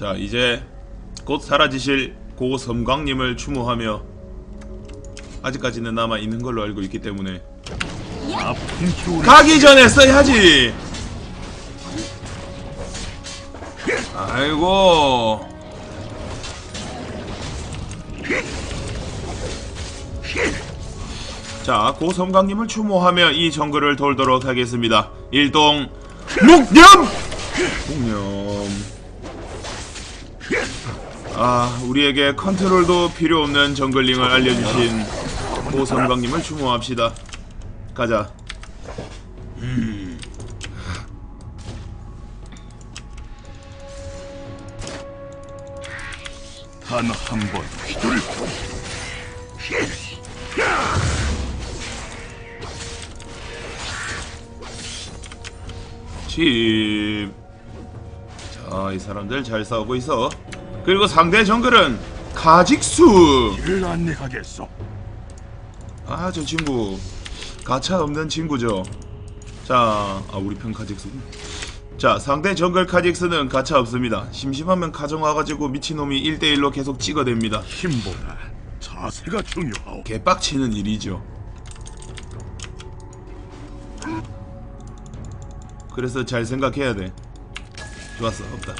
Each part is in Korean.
자 이제 곧 사라지실 고 섬광님을 추모하며 아직까지는 남아 있는 걸로 알고 있기 때문에 가기 전에 써야지. 아이고. 자, 고 섬광님을 추모하며 이 정글을 돌도록 하겠습니다. 일동 묵념! 묵념. 아, 우리에게 컨트롤도 필요 없는 정글링을 알려주신 고 섬광님을 추모합시다. 가자. 단한번 휘두르고 칩. 자, 이 사람들 잘 싸우고 있어. 그리고 상대 정글은 카직수. 길을 안내하겠소. 아, 저 친구 가차 없는 친구죠. 자, 아 우리 편 카직수. 자, 상대 정글 카직스는 가차 없습니다. 심심하면 가정 와가지고 미친놈이 1대1로 계속 찍어댑니다. 힘보다 자세가 중요하오. 개빡치는 일이죠. 그래서 잘 생각해야 돼. 좋았어, 없다.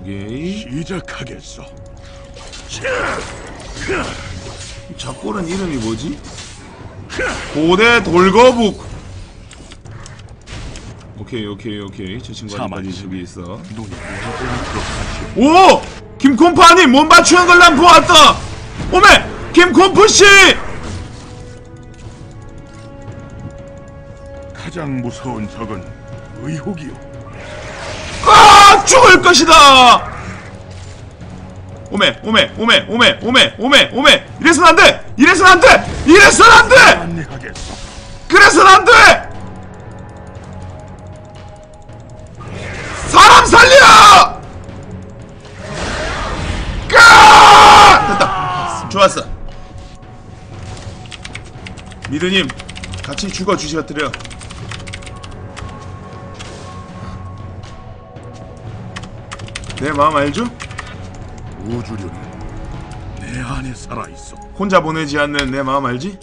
오케이. 시작하겠소. 작골은 이름이 뭐지? 고대 돌거북. 오케이 오케이 오케이 저 친구 아직까지. 저기 있어. 오! 김콤파님 몸 맞추는 걸 난 보았다! 오메! 김콤프 씨! 가장 무서운 적은 의혹이오. 아! 죽을 것이다! 오메 오메 오메 오메 오메 오메 오메 이래선 안 돼! 이래선 안 돼! 이래선 안 돼! 안내하겠소. 그래선 안 돼! 사람 살려! 까! 됐다. 좋았어. 미르님, 같이 죽어 주셔드려. 내 마음 알죠? 우주류는 내 안에 살아있어. 혼자 보내지 않는 내 마음 알지?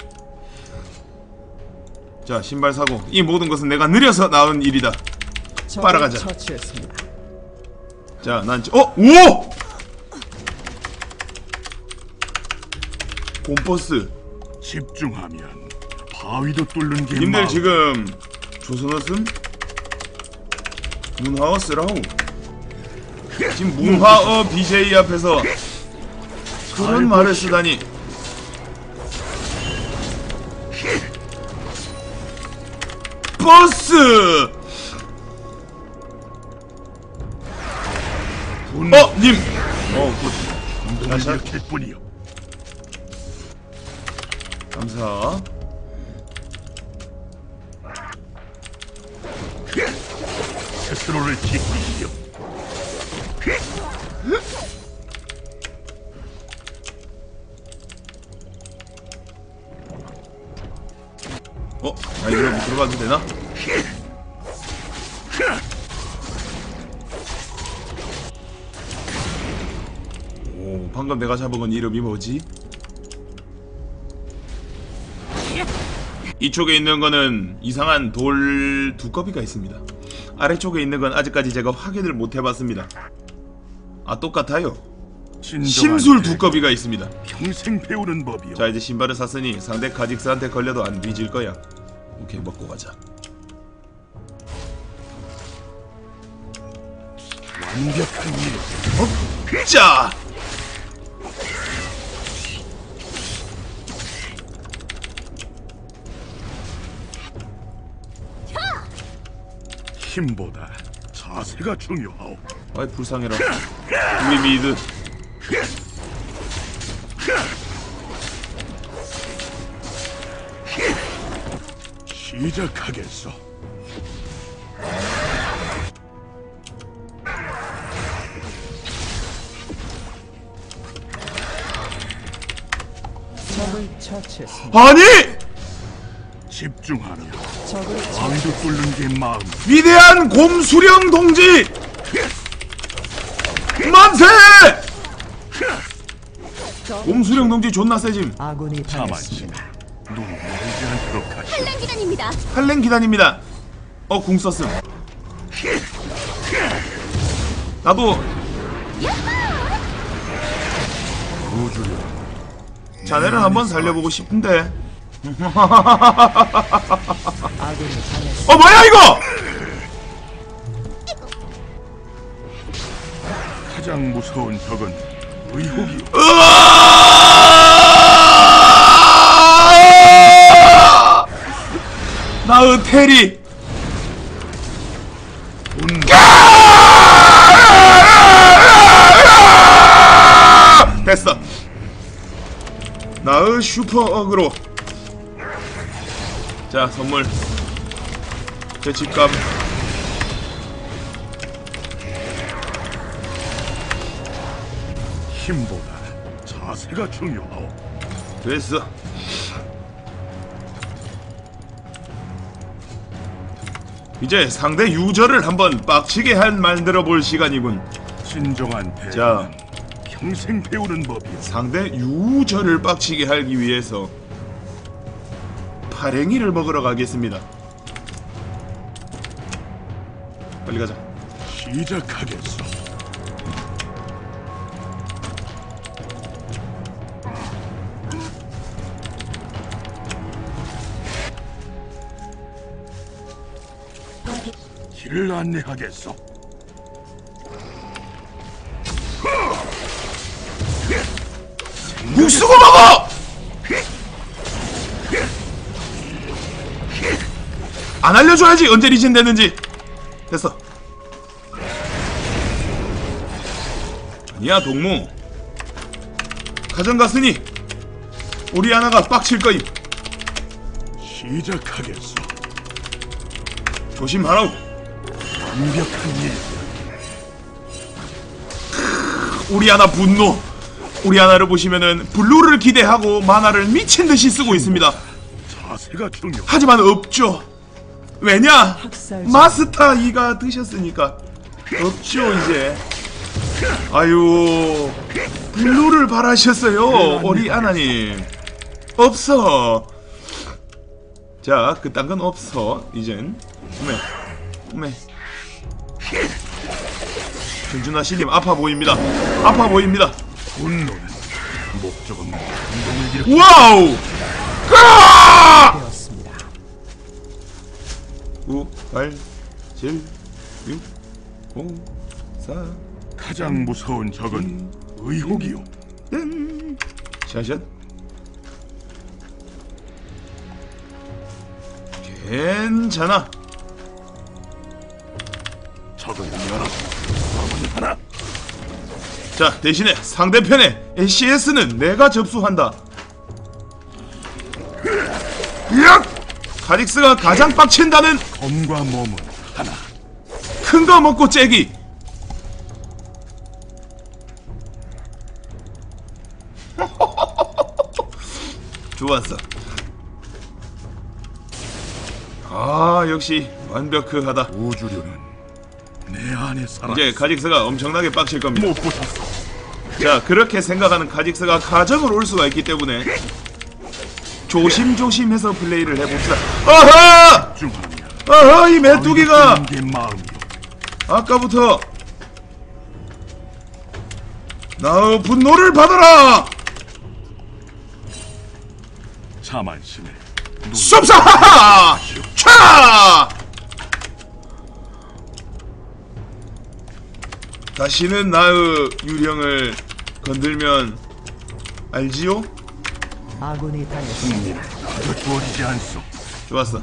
자, 신발 사고. 이 모든 것은 내가 느려서 나온 일이다. 빨아가자. 처치했습니다. 자, 난 지- 어, 오! 곰버스. 집중하면 바위도 뚫는 게 님들 마음. 지금 조선어슴? 쓰라고. 지금 문화어 BJ 앞에서 그런 말을 쓰다니. 버스! 분 어, 님! 어, 굿. 다시 뿐이오. 감사. 스스로를 지키시오. 어? 나 이거 못 들어가도 되나? 오, 방금 내가 잡은 건 이름이 뭐지? 이쪽에 있는 거는 이상한 돌 두꺼비가 있습니다. 아래쪽에 있는 건 아직까지 제가 확인을 못 해봤습니다. 아, 똑같아요. 심술 대- 두꺼비가 있습니다. 평생 배우는 법이오. 자, 이제 신발을 샀으니 상대 카직스한테 걸려도 안 뒤질 거야. 오케이, 먹고 가자. 완벽한 일. 자! 힘보다 자세가 중요하오. 아이 불쌍해라. 우리 미드 시작하겠어. 아니! 집중하며 적을 왕도 뚫는 게 마음. 위대한 곰수령 동지 만세 곰수령 동지 존나 세짐 아군이 자만심. 당했습니다. 눈 멀지 않도록 하시. 한란 기간입니다. 한랭 기단입니다 어 궁 썼음 나도 우주여 자네를 한번 살려보고 싶은데 아군이 당했습니다. 어 뭐야 이거 가장 무서운 적은 의혹이요. 나의 테리! 됐어. 나의 슈퍼 어그로. 자 선물. 제 집값 힘보다 자세가 중요하오. 됐어 이제 상대 유저를 한번 빡치게 할 만들어 볼 시간이군 진정한 배우는 자. 평생 배우는 법이오. 상대 유저를 빡치게 하기 위해서 파랭이를 먹으러 가겠습니다. 빨리 가자. 시작하겠소. 길을 안내하겠소. 묵수고 먹어! 안 알려줘야지 언제 리신 되는지. 됐어. 아니야 동무. 가정 갔으니 우리 하나가 빡칠 거임. 시작하겠소. 조심하라고. 완벽한 일. 우리 하나 분노. 우리 하나를 보시면은 블루를 기대하고 만화를 미친 듯이 쓰고 있습니다. 자세가 중요. 하지만 없죠. 왜냐? 마스터 2가 드셨으니까 없죠 이제. 아유 블루를 바라셨어요 우리 아나님. 없어. 자 그딴 건 없어 이젠. 오메 오메. 전준아 씨님 아파 보입니다. 아파 보입니다. 분노는 목적은 운동을 일으키 와우! 까! 되었습니다. 9, 8, 7, 6, 5, 4, 가장 무서운 적은 의혹이요. 땡. 샤샷. 괜찮아. 하나. 자, 대신에 상대편의 ACS는 내가 접수한다. 야! 카릭스가 가장 빡친다는 검과 몸은 하나. 큰 거 먹고 째기. 좋았어. 아 역시 완벽하다. 우주류는 내 안에 살아. 이제 카직스가 엄청나게 빡칠 겁니다. 못 보셨어. 자 그렇게 생각하는 카직스가 가정을 올 수가 있기 때문에 조심조심해서 플레이를 해봅시다. 아하! 아하 이 메뚜기가. 아까부터 나의 분노를 받아라! 자만심에 눈 쏩사! 차! 다시는 나의 유령을 건들면 알지요? 아군이 당했습니다. 더 주어지지 않소. 좋았어.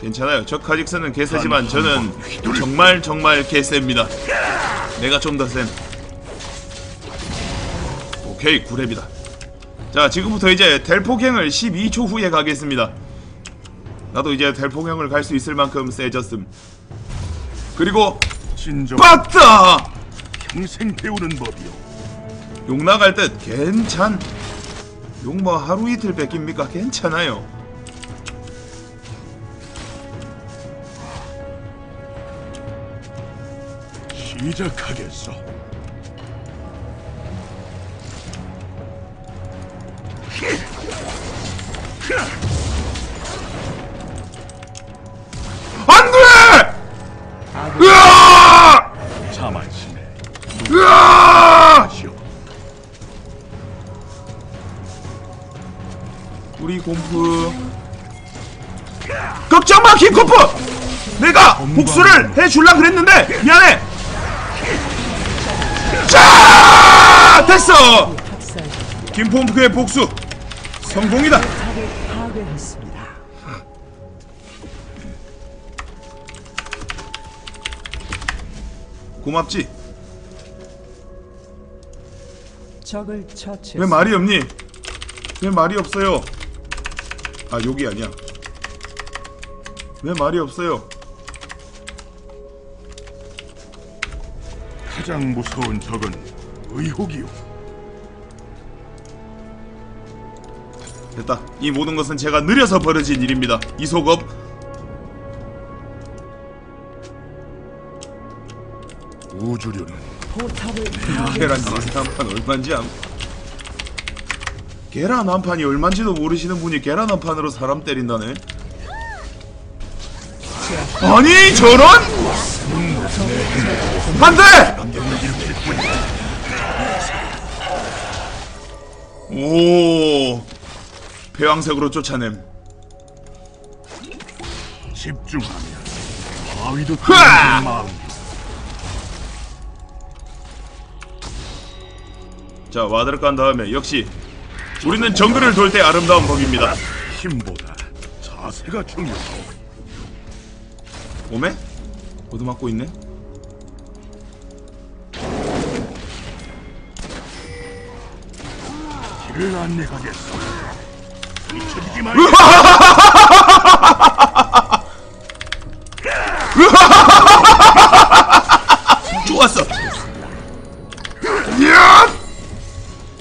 괜찮아요. 저 카직스는 개세지만 저는 정말 정말 개셉니다. 내가 좀 더 센. 오케이 9렙이다. 자 지금부터 이제 델포갱을 12초 후에 가겠습니다. 나도 이제 델포갱을 갈 수 있을 만큼 세졌음. 그리고 진정 빠따 평생 배우는 법이요. 욕 나갈 듯 괜찮 욕 뭐 하루 이틀 뺏깁니까 괜찮아요 시작하겠어. 곰프 걱정마 킹코프! 내가 복수를 해줄라 그랬는데 미안해! 자! 됐어! 김pom프의 복수. 성공이다. 고맙지. 왜 말이 없니? 왜 말이 없어요 아 욕이 아니야 왜 말이 없어요 가장 무서운 적은 의혹이요. 됐다 이 모든 것은 제가 느려서 벌어진 일입니다 이소겁 우주류는 포탑을 계란 파괴했습니다. 한판 얼마인지 암 계란 한 판이 얼마인지도 모르시는 분이 계란 한 판으로 사람 때린다네. 아니 저런! 안돼! 오 배왕색으로 쫓아냄. 집중하면 바위도. 자 와드를 깐 다음에 역시 우리는 정글을 돌 때 아름다운 법입니다 힘보다 자세가 중요하오. 오메? 오두맞고 있네 길을 안내하겠어. 잊혀지지 말. 좋았어. 야!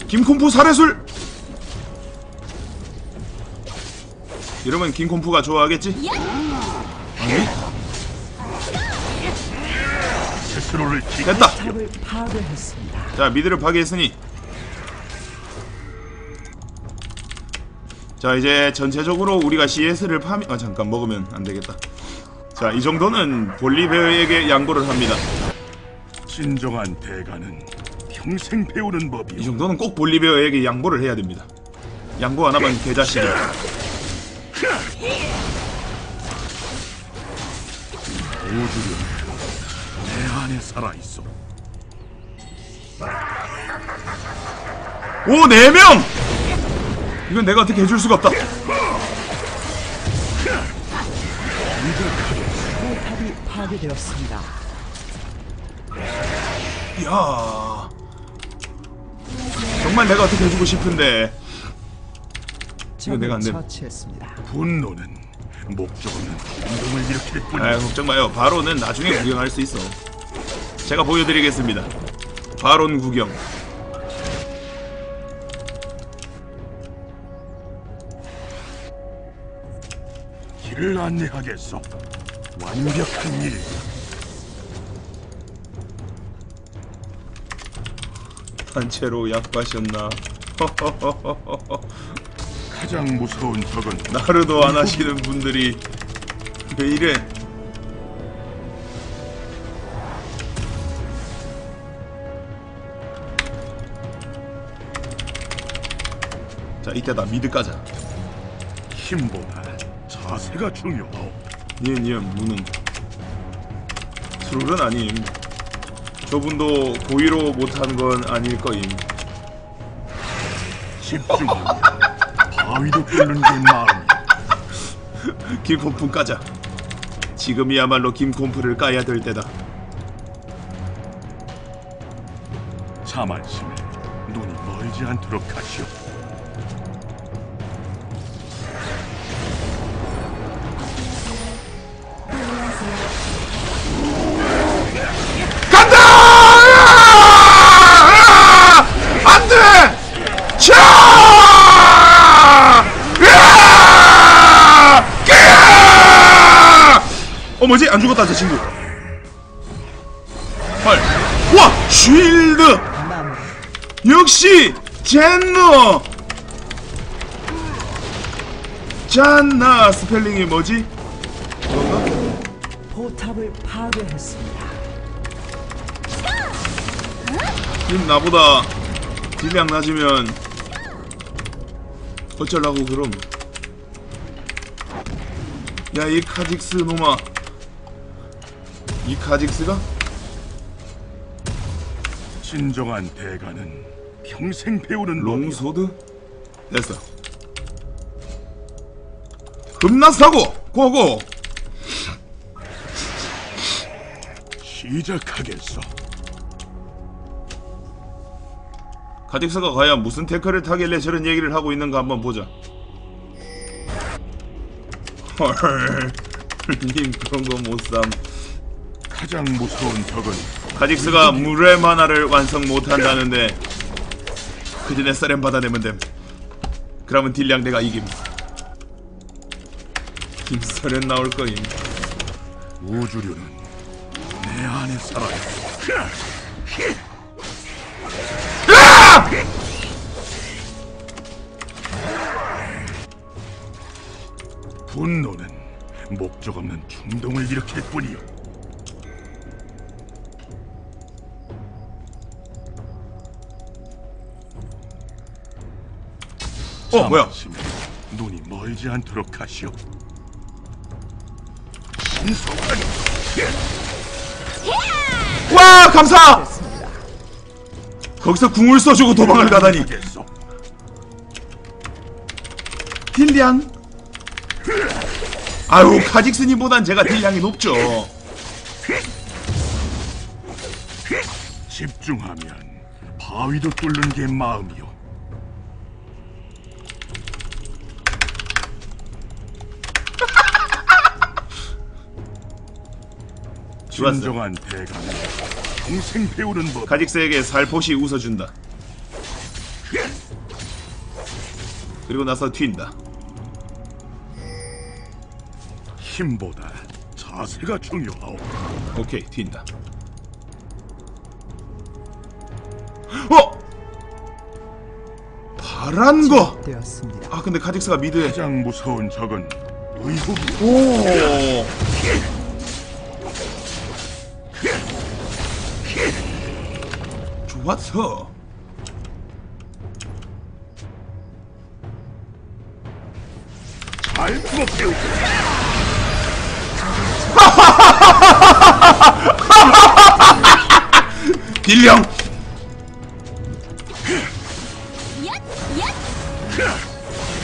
김콤프 살해술. 이러면 김콤프가 좋아하겠지? 아니. 됐다. 자 미드를 파괴했으니 자 이제 전체적으로 우리가 CS를 파미 아 잠깐 먹으면 안 되겠다. 자 이 정도는 볼리베어에게 양보를 합니다. 진정한 대가는 평생 배우는 이 법이요. 정도는 꼭 볼리베어에게 양보를 해야 됩니다. 양보 안 하면 개자식이야. 우주류는 내 안에 살아 있어. 오, 네 명! 이건 내가 어떻게 해줄 수가 없다. 포탑이 파괴되었습니다. 이야. 정말 내가 어떻게 해주고 싶은데. 적을 내가 안 됨. 처치했습니다. 분노는 목적 없는 운동을 일으킬 뿐. 아 걱정 마요. 바로는 나중에 구경할 수 있어. 제가 보여드리겠습니다. 바론 구경. 길을 안내하겠어. 완벽한 일. 단체로 약과셨나? 가장 무서운 적은 나르도 안 하시는 분들이 왜 이래? 자 이때다 미드 까자. 힘보다 자세가 중요하오. 니은 니은 무는 트롤은 아님. 저분도 고의로 못한 건 아닐 거임. 집중하면 바위도 뚫는 게 마음이야. 김콤프 까자. 지금이야말로 김콤프를 까야 될 때다. 자만심에 눈이 멀지 않도록 하시오. 죽었다 저 친구 헐 우와 쉴드. 역시 젠너 잔나 스펠링이 뭐지? 뭔가? 포탑을 파괴했습니다. 님 나보다 딜량 낮으면 어쩌라고 그럼 야 이 카직스 놈아 이 카직스가? 진정한 대가는 평생 배우는. 롱소드? 됐어 금나사고 고고 시작하겠어. 카직스가 과연 무슨 태클을 타길래 저런 얘기를 하고 있는가 한번 보자 헐 님 그런 거 못삼 가장 무서운 적은 카직스가 물의 만화를 완성 못한다는데 그 전에 썰렘 받아내면 됨 그러면 딜량 내가 이김 김설엔 나올 거임 우주류는 내 안에 살아요. 분노는 목적 없는 충동을 일으킬 뿐이요. 어 뭐야? 눈이 멀지 않도록 하시오. 신속한 와 감사! 거기서 궁을 써주고 도망을 가다니. 하겠소. 딜량? 아유 카직스님보단 제가 딜량이 높죠. 집중하면 바위도 뚫는 게 마음이요. 좋았어 진정한 대가는 평생 배우는 법. 카직스에게 살포시 웃어준다 그리고 나서 튄다 힘보다 자세가 중요하오. 오케이 튄다 어! 파란 거! 되었습니다. 아 근데 카직스가 미드에 가장 무서운 적은 의복이. 오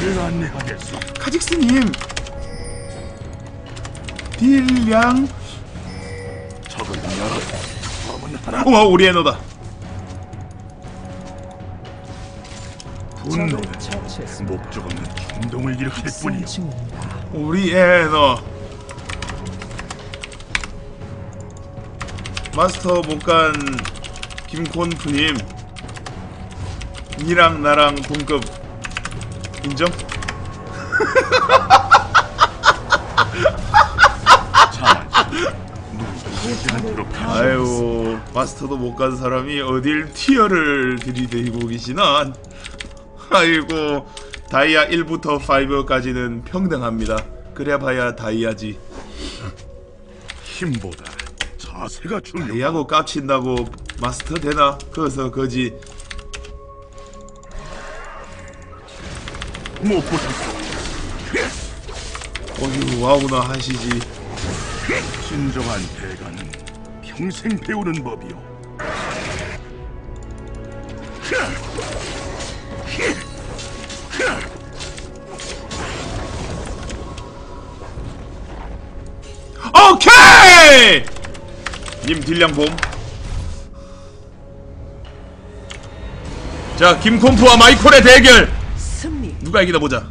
내가 안내하겠소. 카직스님. 딜량 적은 여러, 검은 하나. 우와 우리 애너다 분노는 처치했습니다. 목적 없는 충동을 일으킬 뿐이요. 우리 애너. 마스터 못간 김콘프님. 니랑 나랑 동급. 인정? 아유 마스터도 못 간 사람이 어딜 티어를 들이대고 계시나 아이고 다이아 1부터 5까지는 평등합니다 그래야 봐야 다이아지 힘보다 자세가 중요. 다이아고 깝친다고 마스터 되나? 그래서 거지 못 보셨소. 어휴 와우나 하시지 진정한 대가는 평생 배우는 법이요. 님 딜량 봄. 자, 김콤프와 마이콜의 대결. 승리. 누가 이기나 보자.